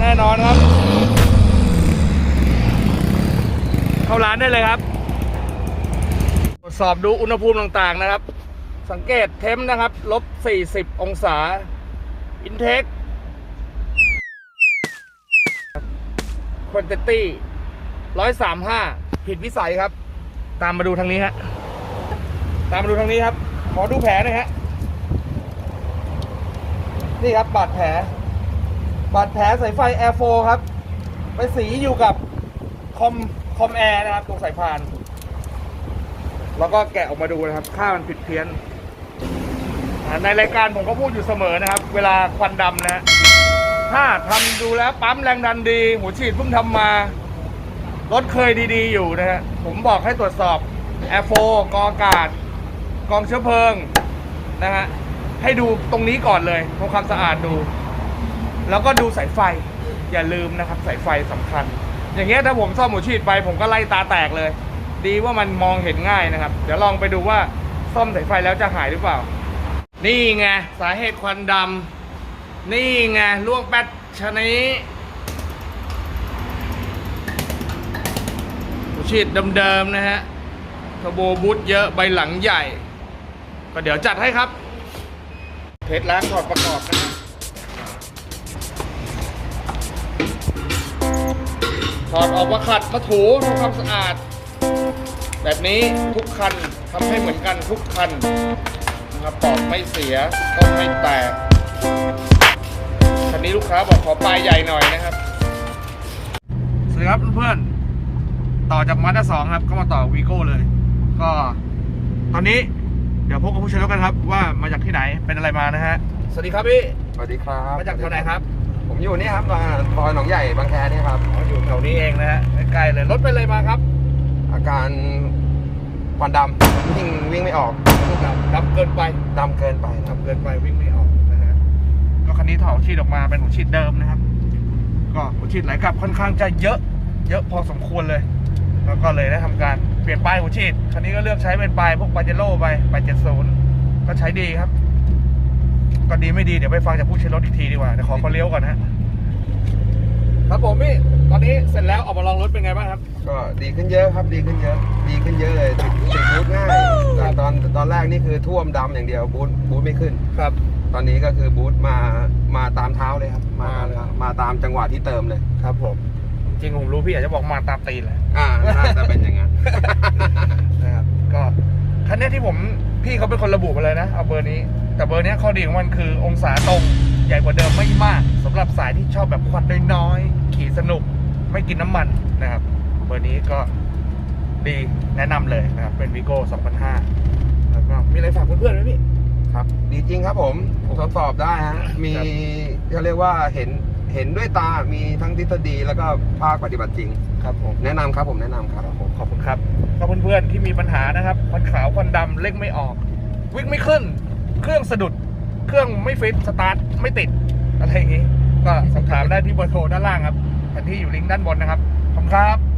แน่นอนครับ เข้าร้านได้เลยครับ ตรวจสอบดูอุณหภูมิต่างๆนะครับ สังเกตเทมป์นะครับลบ 40 องศา อินเทคควนเตตี้135ผิดวิสัยครับ ตามมาดูทางนี้ฮะ ตามมาดูทางนี้ครับ ขอดูแผลหน่อยฮะ นี่ครับบาดแผล บาดแผลสายไฟ Air 4ครับ ไปสีอยู่กับคอมคอมแอร์นะครับ ตรงสายพาน แล้วก็แกะออกมาดูนะครับ ค่ามันผิดเพี้ยน ในรายการผมก็พูดอยู่เสมอนะครับ เวลาควันดำนะถ้าทำดูแล้วปั๊มแรงดันดี หัวฉีดเพิ่งทำมารถเคยดีๆอยู่นะฮะผมบอกให้ตรวจสอบ Air 4กองอากาศ กองเชื้อเพลิงนะฮะให้ดูตรงนี้ก่อนเลยทำความสะอาดดู แล้วก็ดูสายไฟอย่าลืมนะครับสายไฟสำคัญ อย่างเงี้ยถ้าผมซ่อมหัวฉีดไปผมก็ไล่ตาแตกเลย ดีว่ามันมองเห็นง่ายนะครับ เดี๋ยวลองไปดูว่าซ่อมสายไฟแล้วจะหายหรือเปล่า นี่ไงสาเหตุควันดำนี่ไงลวงแป๊ดชนี้หัวฉีดเดิมๆนะฮะทโบบูทเยอะใบหลังใหญ่ ก็เดี๋ยวจัดให้ครับเทสล้างถอดประกอบนะ ถอดออกมาขัดมาถูทำความสะอาด แบบนี้ทุกคันทำให้เหมือนกันทุกคันนะครับปอกไม่เสียต้องไม่แตกคันนี้ลูกค้าบอกขอปลายใหญ่หน่อยนะครับสวัสดีครับเพื่อนๆต่อจากมาด้าสองครับ ก็มาต่อวีโก้เลย ก็ ตอนนี้เดี๋ยวพบกับผู้ใช้รถกันครับ ว่ามาจากที่ไหนเป็นอะไรมานะฮะสวัสดีครับพี่สวัสดีครับ มาจากแถวไหนครับ ผมอยู่นี่ครับมาซอยหนองใหญ่บางแคนี่ครับอ๋ออยู่แถวนี้เองนะฮะใกล้ๆเลยรถเป็นอะไรมาครับ อาการควันดำวิ่งวิ่งไม่ออกดำดำเกินไปดำเกินไปครับดำเกินไปวิ่งไม่ออกนะฮะก็คันนี้ถอดหัวฉีดออกมาเป็นหัวฉีดเดิมนะครับ ก็หัวฉีดไหลกลับค่อนข้างจะเยอะ เยอะพอสมควรเลย แล้วก็เลยได้ทำการเปลี่ยนป้ายหัวฉีดคันนี้ก็เลือกใช้เป็นป้ายพวกปาเจโร่ไปไปเจ็ดศูนย์ก็ใช้ดีครับ ก็ดีไม่ดีเดี๋ยวไปฟังจากผู้ใช้รถอีกทีดีกว่าเดี๋ยวขอเขาเลี้ยวก่อนฮะครับผมพี่ตอนนี้เสร็จแล้วออกมาลองรถเป็นไงบ้างครับ ก็ดีขึ้นเยอะครับดีขึ้นเยอะ ดีขึ้นเยอะเลยติดติดบูทง่ายจากตอนตอนแรกนี่คือท่วมดำอย่างเดียวบูทบูทไม่ขึ้นครับ ตอนนี้ก็คือบูทมามาตามเท้าเลยครับมาตามมาเลยเท้ามาตามจังหวะที่เติมเลยครับผมจริงผมรู้พี่อาจจะบอกมาตามตีนแหละอ่าน่าจะเป็นอย่างนั้นนะครับก็คันเนี้ยที่ผมพี่เขาเป็นคนระบุมาเลยนะเอาเบอร์นี้ แต่เบอร์เนี้ยข้อดีของมันคือองศาตรงใหญ่กว่าเดิมไม่มากสำหรับสายที่ชอบแบบควันน้อยๆขี่สนุกไม่กินน้ำมันนะครับ เบอร์นี้ก็ดีแนะนำเลยนะครับ เป็นวิโก้2005 แล้วก็มีอะไรฝากเพื่อนๆไหมพี่ ครับ ดีจริงครับผมทดสอบได้ฮะ มีครับเขาเรียกว่าเห็นเห็นด้วยตา มีทั้งทฤษฎีแล้วก็ภาคปฏิบัติจริง ครับผม แนะนำครับผมแนะนำครับผมขอบคุณครับก็เพื่อนๆที่มีปัญหานะครับควันขาวควันดำเร่งไม่ออก วิ่งไม่ขึ้น เครื่องสะดุดเครื่องไม่ฟิตสตาร์ทไม่ติดอะไรอย่างนี้ ก็สอบถามได้ที่เบอร์โทรด้านล่างครับแผนที่อยู่ลิงก์ด้านบนนะครับขอบคุณครับ